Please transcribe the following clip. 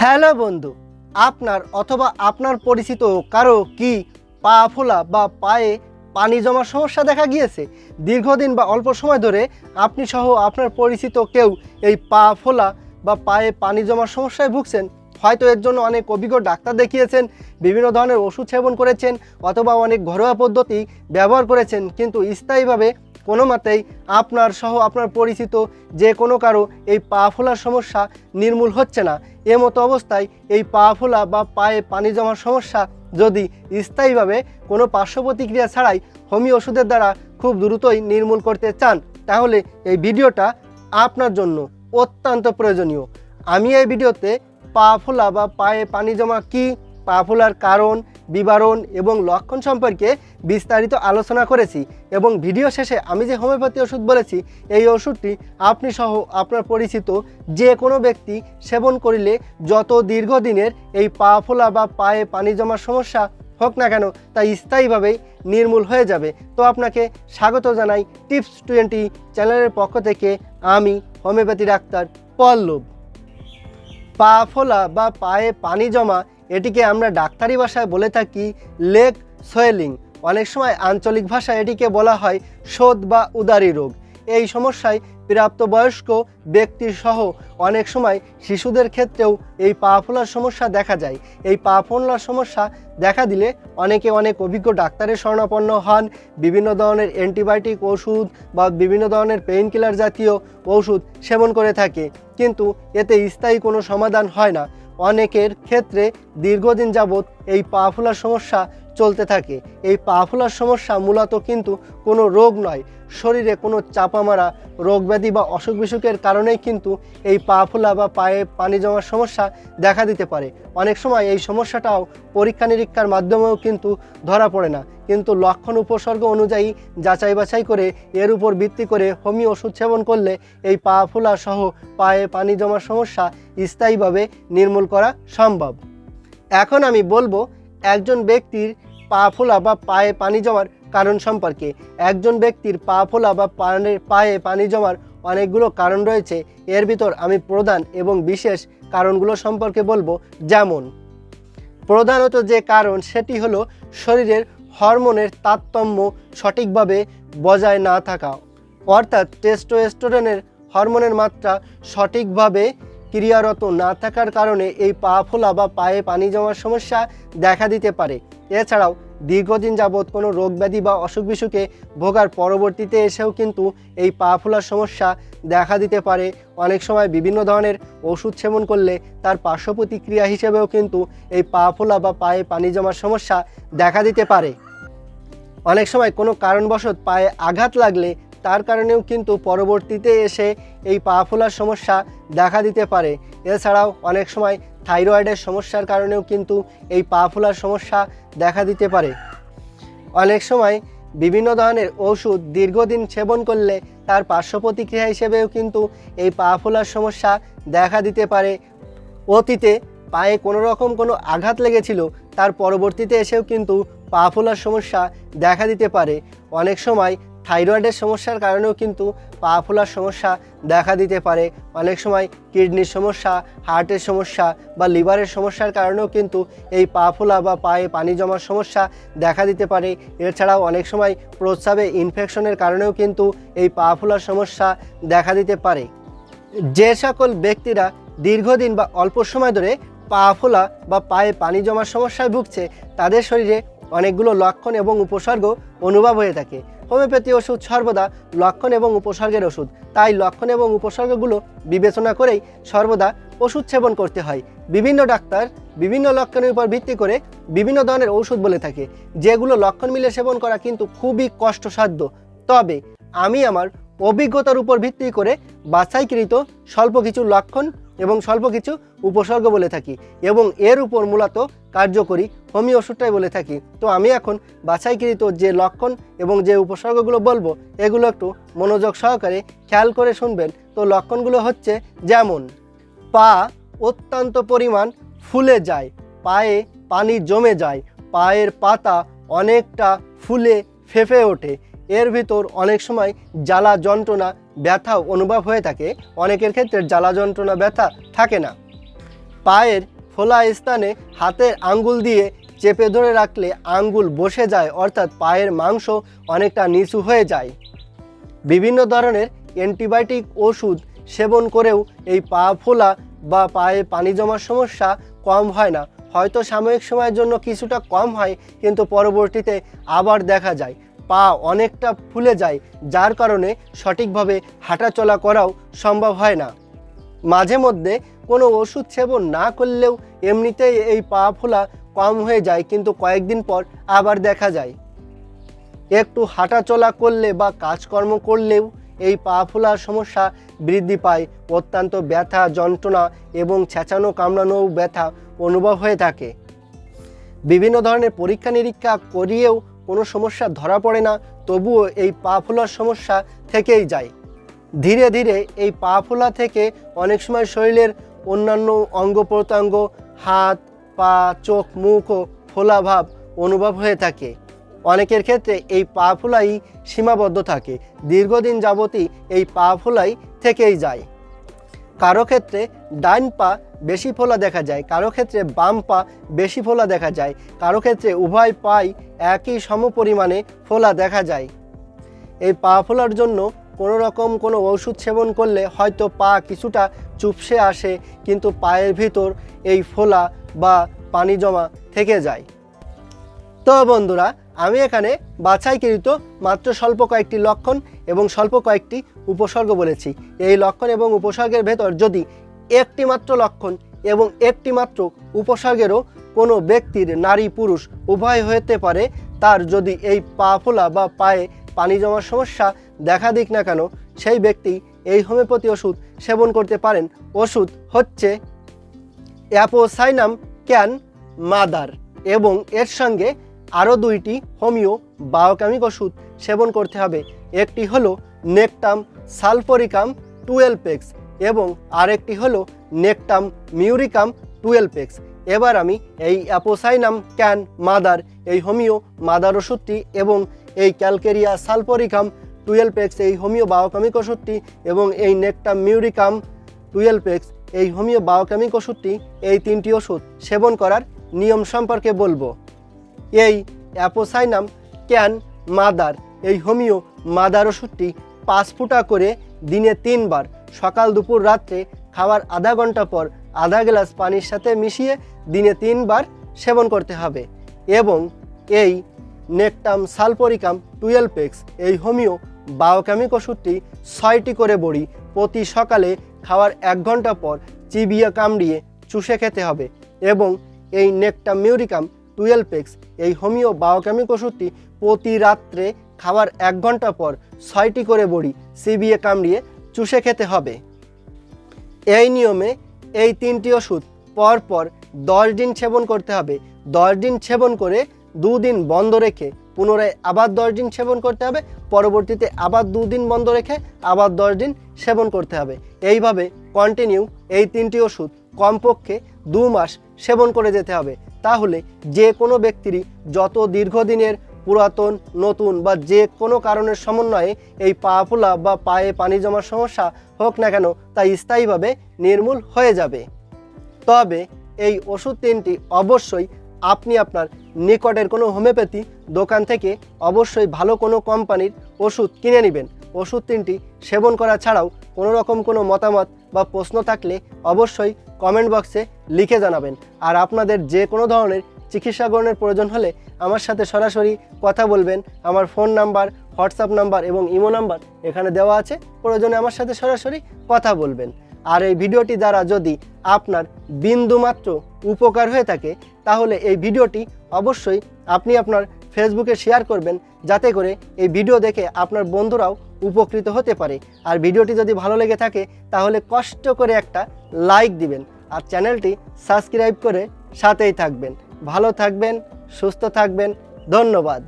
Hello বন্ধু, আপনার অথবা আপনার পরিচিত কারও কি পা ফোলা বা পায়ে পানি জমার সমস্যা দেখা গিয়েছে? দীর্ঘদিন বা অল্প সময় ধরে আপনি সহ আপনার পরিচিত কেউ এই পা ফোলা বা পায়ে পানি জমার সমস্যায় ভুগছেন। হয়তো এর জন্য অনেক অভিজ্ঞ ডাক্তার দেখিয়েছেন, বিভিন্ন ধরনের ওষুধ সেবন করেছেন অথবা অনেক ঘরোয়া পদ্ধতি ব্যবহার করেছেন, কিন্তু স্থায়ীভাবে কোনো মতেই আপনার সহ আপনার পরিচিত যে কোনো কারও এই পা ফোলার সমস্যা নির্মূল হচ্ছে না। এ মতো অবস্থায় এই পা ফোলা বা পায়ে পানি জমার সমস্যা যদি স্থায়ীভাবে কোনো পার্শ্ব প্রতিক্রিয়া ছাড়াই হোমিও ওষুধের দ্বারা খুব দ্রুতই নির্মূল করতে চান, তাহলে এই ভিডিওটা আপনার জন্য অত্যন্ত প্রয়োজনীয়। আমি এই ভিডিওতে পা ফোলা বা পায়ে পানি জমা কী, পা ফোলার কারণ বিবরণ এবং লক্ষণ সম্পর্কে বিস্তারিত আলোচনা করেছি এবং ভিডিও শেষে আমি যে হোমিওপ্যাথি ওষুধ বলেছি, এই ওষুধটি আপনি সহ আপনার পরিচিত যে কোনো ব্যক্তি সেবন করিলে যত দীর্ঘদিনের এই পা ফোলা বা পায়ে পানি জমার সমস্যা হোক না কেন, তা স্থায়ীভাবেই নির্মূল হয়ে যাবে। তো আপনাকে স্বাগত জানাই টিপস টোয়েন্টি চ্যানেলের পক্ষ থেকে আমি হোমিওপ্যাথি ডাক্তার পল্লব। পা ফোলা বা পায়ে পানি জমা এটিকে আমরা ডাক্তারি ভাষায় বলে থাকি লেগ সোয়েলিং। অনেক সময় আঞ্চলিক ভাষায় এটিকে বলা হয় শোধ বা উদারি রোগ। এই সমস্যায় প্রাপ্তবয়স্ক ব্যক্তির সহ অনেক সময় শিশুদের ক্ষেত্রেও এই পা ফোলার সমস্যা দেখা যায়। এই পা ফোলার সমস্যা দেখা দিলে অনেকে অনেক অভিজ্ঞ ডাক্তারের শরণাপন্ন হন। বিভিন্ন ধরনের অ্যান্টিবায়োটিক ওষুধ বা বিভিন্ন ধরনের পেইন কিলার জাতীয় ওষুধ সেবন করে থাকে। কিন্তু এতে স্থায়ী কোনো সমাধান হয় না। অনেকের ক্ষেত্রে দীর্ঘদিন যাবৎ এই পা ফোলার সমস্যা চলতে থাকে। এই পা ফোলার সমস্যা মূলত কিন্তু কোনো রোগ নয়। শরীরে কোনো চাপা মারা রোগ ব্যাধি বা অসুখ বিসুখের কারণেই কিন্তু এই পা ফোলা বা পায়ে পানি জমার সমস্যা দেখা দিতে পারে। অনেক সময় এই সমস্যাটাও পরীক্ষা নিরীক্ষার মাধ্যমেও কিন্তু ধরা পড়ে না। কিন্তু লক্ষণ উপসর্গ অনুযায়ী যাচাই বাছাই করে এর উপর ভিত্তি করে হোমিও ওষুধ সেবন করলে এই পা ফোলা সহ পায়ে পানি জমার সমস্যা স্থায়ীভাবে নির্মূল করা সম্ভব। এখন আমি বলব একজন ব্যক্তির পা ফোলা বা পায়ে পানি জমার কারণ সম্পর্কে। একজন ব্যক্তির পা ফোলা বা পায়ে পানি জমার অনেকগুলো কারণ রয়েছে। এর ভিতর আমি প্রধান এবং বিশেষ কারণগুলো সম্পর্কে বলব, যেমন প্রধানত যে কারণ সেটি হলো শরীরের হরমোনের তারতম্য সঠিকভাবে বজায় না থাকা। অর্থাৎ টেস্টোস্টেরনের হরমোনের মাত্রা সঠিকভাবে ক্রিয়ারত না থাকার কারণে এই পা ফোলা বা পায়ে পানি জমার সমস্যা দেখা দিতে পারে। এছাড়াও দীর্ঘদিন যাবৎ কোনো রোগ ব্যাধি বা অসুখ বিসুখে ভোগার পরবর্তীতে এসেও কিন্তু এই পা ফোলার সমস্যা দেখা দিতে পারে। অনেক সময় বিভিন্ন ধরনের ওষুধ সেবন করলে তার পার্শ্ব প্রতিক্রিয়া হিসেবেও কিন্তু এই পা ফোলা বা পায়ে পানি জমার সমস্যা দেখা দিতে পারে। অনেক সময় কোনো কারণবশত পায়ে আঘাত লাগলে তার কারণেও কিন্তু পরবর্তীতে এসে এই পা ফোলার সমস্যা দেখা দিতে পারে। এছাড়াও অনেক সময় থাইরয়েডের সমস্যার কারণেও কিন্তু এই পা ফোলার সমস্যা দেখা দিতে পারে। অনেক সময় বিভিন্ন ধরনের ওষুধ দীর্ঘদিন সেবন করলে তার পার্শ্ব প্রতিক্রিয়া হিসেবেও কিন্তু এই পা ফোলার সমস্যা দেখা দিতে পারে। অতীতে পায়ে কোনো রকম কোনো আঘাত লেগেছিল, তার পরবর্তীতে এসেও কিন্তু পা ফোলার সমস্যা দেখা দিতে পারে। অনেক সময় থাইরয়েডের সমস্যার কারণেও কিন্তু পা ফোলার সমস্যা দেখা দিতে পারে। অনেক সময় কিডনির সমস্যা, হার্টের সমস্যা বা লিভারের সমস্যার কারণেও কিন্তু এই পা ফোলা বা পায়ে পানি জমার সমস্যা দেখা দিতে পারে। এছাড়াও অনেক সময় প্রস্রাবে ইনফেকশনের কারণেও কিন্তু এই পা ফোলার সমস্যা দেখা দিতে পারে। যে সকল ব্যক্তিরা দীর্ঘদিন বা অল্প সময় ধরে পা ফোলা বা পায়ে পানি জমার সমস্যায় ভুগছে, তাদের শরীরে অনেকগুলো লক্ষণ এবং উপসর্গ অনুভব হয়ে থাকে। হোমিওপ্যাথি ওষুধ সর্বদা লক্ষণ এবং উপসর্গের ওষুধ। তাই লক্ষণ এবং উপসর্গগুলো বিবেচনা করেই সর্বদা ওষুধ সেবন করতে হয়। বিভিন্ন ডাক্তার বিভিন্ন লক্ষণের উপর ভিত্তি করে বিভিন্ন ধরনের ওষুধ বলে থাকে। যেগুলো লক্ষণ মিলে সেবন করা কিন্তু খুবই কষ্টসাধ্য। তবে আমি আমার অভিজ্ঞতার উপর ভিত্তি করে বাছাইকৃত স্বল্প কিছু লক্ষণ এবং স্বল্প কিছু উপসর্গ বলে থাকি এবং এর উপর মূলত কার্যকরী হোমিও ওষুধটাই বলে থাকি। তো আমি এখন বাছাইকৃত যে লক্ষণ এবং যে উপসর্গগুলো বলব, এগুলো একটু মনোযোগ সহকারে খেয়াল করে শুনবেন। তো লক্ষণগুলো হচ্ছে যেমন, পা অত্যন্ত পরিমাণ ফুলে যায়, পায়ে পানি জমে যায়, পায়ের পাতা অনেকটা ফুলে ফেঁপে ওঠে, এর ভিতর অনেক সময় জ্বালা যন্ত্রণা ব্যথা অনুভব হয়ে থাকে, অনেকের ক্ষেত্রে জ্বালা যন্ত্রণা ব্যথা থাকে না। পায়ের ফোলা স্থানে হাতের আঙ্গুল দিয়ে চেপে ধরে রাখলে আঙ্গুল বসে যায়, অর্থাৎ পায়ের মাংস অনেকটা নিচু হয়ে যায়। বিভিন্ন ধরনের অ্যান্টিবায়োটিক ওষুধ সেবন করেও এই পা ফোলা বা পায়ে পানি জমার সমস্যা কম হয় না। হয়তো সাময়িক সময়ের জন্য কিছুটা কম হয়, কিন্তু পরবর্তীতে আবার দেখা যায়। পা অনেকটা ফুলে যায়, যার কারণে সঠিকভাবে হাঁটাচলা করাও সম্ভব হয় না। মাঝে মধ্যে কোনো ওষুধ সেবন না করলেও এমনিতেই এই পা ফোলা কম হয়ে যায়, কিন্তু কয়েকদিন পর আবার দেখা যায়। একটু হাঁটাচলা করলে বা কাজকর্ম করলেও এই পা ফোলার সমস্যা বৃদ্ধি পায়। অত্যন্ত ব্যথা, যন্ত্রণা এবং ছেঁচানো, কামড়ানো ব্যথা অনুভব হয়ে থাকে। বিভিন্ন ধরনের পরীক্ষা নিরীক্ষা করিয়েও কোনো সমস্যা ধরা পড়ে না, তবুও এই পা ফোলার সমস্যা থেকেই যায়। ধীরে ধীরে এই পা ফোলা থেকে অনেক সময় শরীরের অন্যান্য অঙ্গ প্রত্যঙ্গ, হাত, পা, চোখ মুখও ফোলা ভাব অনুভব হয়ে থাকে। অনেকের ক্ষেত্রে এই পা ফোলাই সীমাবদ্ধ থাকে, দীর্ঘদিন যাবতই এই পা ফোলাই থেকেই যায়। কারও ক্ষেত্রে ডান পা বেশি ফোলা দেখা যায়, কারও ক্ষেত্রে বাম পা বেশি ফোলা দেখা যায়, কারও ক্ষেত্রে উভয় পাই একই সমপরিমাণে ফোলা দেখা যায়। এই পা ফোলার জন্য কোনো রকম কোনো ওষুধ সেবন করলে হয়তো পা কিছুটা চুপসে আসে, কিন্তু পায়ের ভিতর এই ফোলা বা পানি জমা থেকে যায়। তো বন্ধুরা আমি এখানে বাছাইকৃত মাত্র স্বল্প কয়েকটি লক্ষণ এবং স্বল্প কয়েকটি উপসর্গ বলেছি। এই লক্ষণ এবং উপসর্গের ভেতর যদি একটি মাত্র লক্ষণ এবং একটি মাত্র উপসর্গেরও কোনো ব্যক্তির নারী পুরুষ উভয় হতে পারে, তার যদি এই পা ফোলা বা পায়ে পানি জমার সমস্যা দেখা দিক না কেন, সেই ব্যক্তি এই হোমিওপ্যাথি ওষুধ সেবন করতে পারেন। ওষুধ হচ্ছে অ্যাপোসাইনাম ক্যান মাদার এবং এর সঙ্গে আরও দুইটি হোমিও বায়োকেমিক ওষুধ সেবন করতে হবে। একটি হলো নেকটাম সালফোরিকাম টুয়েলভেক্স এবং আরেকটি হলো নেকটাম মিউরিকাম টুয়েলভেক্স এবার আমি এই অ্যাপোসাইনাম ক্যান মাদার, এই হোমিও মাদার ওষুধটি এবং এই ক্যালকেরিয়া সালফোরিকাম টুয়েলভেক্স এই হোমিও বায়োকেমিক ওষুধটি এবং এই নেকটাম মিউরিকাম টুয়েলভেক্স এই হোমিও বায়োকেমিক ওষুধটি, এই তিনটি ওষুধ সেবন করার নিয়ম সম্পর্কে বলব। এই অ্যাপোসাইনাম ক্যান মাদার। এই হোমিও মাদার ওষুধটি পাঁচ ফুটা করে দিনে তিনবার, সকাল, দুপুর, রাত্রে খাওয়ার আধা ঘণ্টা পর আধা গ্লাস পানির সাথে মিশিয়ে দিনে তিনবার সেবন করতে হবে। এবং এই নেকটাম সালপরিকাম টুয়েলভেক্স এই হোমিও বায়োকেমিক ওষুধটি ছয়টি করে বড়ি প্রতি সকালে খাওয়ার এক ঘণ্টা পর চিবিয়ে কামড়িয়ে চুষে খেতে হবে। এবং এই নেকটাম মিউরিকাম টুয়েলভেক্স এই হোমিও বায়োকেমিক ওষুধটি প্রতি রাত্রে খাওয়ার এক ঘণ্টা পর ছয়টি করে বড়ি সিবিএ কামড়িয়ে চুষে খেতে হবে। এই নিয়মে এই তিনটি ওষুধ পর পর দশ দিন সেবন করতে হবে। দশ দিন সেবন করে দুদিন বন্ধ রেখে পুনরায় আবার দশ দিন সেবন করতে হবে। পরবর্তীতে আবার দুদিন বন্ধ রেখে আবার দশ দিন সেবন করতে হবে। এইভাবে কন্টিনিউ এই তিনটি ওষুধ কমপক্ষে দু মাস সেবন করে যেতে হবে। তাহলে যে কোনো ব্যক্তিরই যত দীর্ঘদিনের পুরাতন, নতুন বা যে কোনো কারণের সমন্বয়ে এই পা ফোলা বা পায়ে পানি জমার সমস্যা হোক না কেন তা স্থায়ীভাবে নির্মূল হয়ে যাবে। তবে এই ওষুধ তিনটি অবশ্যই আপনি আপনার নিকটের কোনো হোমিওপ্যাথি দোকান থেকে অবশ্যই ভালো কোনো কোম্পানির ওষুধ কিনে নেবেন। ওষুধ তিনটি সেবন করা ছাড়াও কোনো রকম কোনো মতামত বা প্রশ্ন থাকলে অবশ্যই কমেন্ট বক্সে লিখে জানাবেন। আর আপনাদের যে কোনো ধরনের চিকিৎসা গ্রহণের প্রয়োজন হলে আমার সাথে সরাসরি কথা বলবেন। আমার ফোন নাম্বার, হোয়াটসঅ্যাপ নাম্বার এবং ইমো নাম্বার এখানে দেওয়া আছে। প্রয়োজনে আমার সাথে সরাসরি কথা বলবেন। আর এই ভিডিওটি দ্বারা যদি আপনার বিন্দুমাত্র উপকার হয়ে থাকে, তাহলে এই ভিডিওটি অবশ্যই আপনি আপনার ফেসবুকে শেয়ার করবেন। যাতে করে এই ভিডিও দেখে আপনার বন্ধুরাও উপকৃত হতে পারে। আর ভিডিওটি যদি ভালো লেগে থাকে, তাহলে কষ্ট করে একটা লাইক দিবেন আর চ্যানেলটি সাবস্ক্রাইব করে সাথেই থাকবেন। ভালো থাকবেন, সুস্থ থাকবেন, ধন্যবাদ।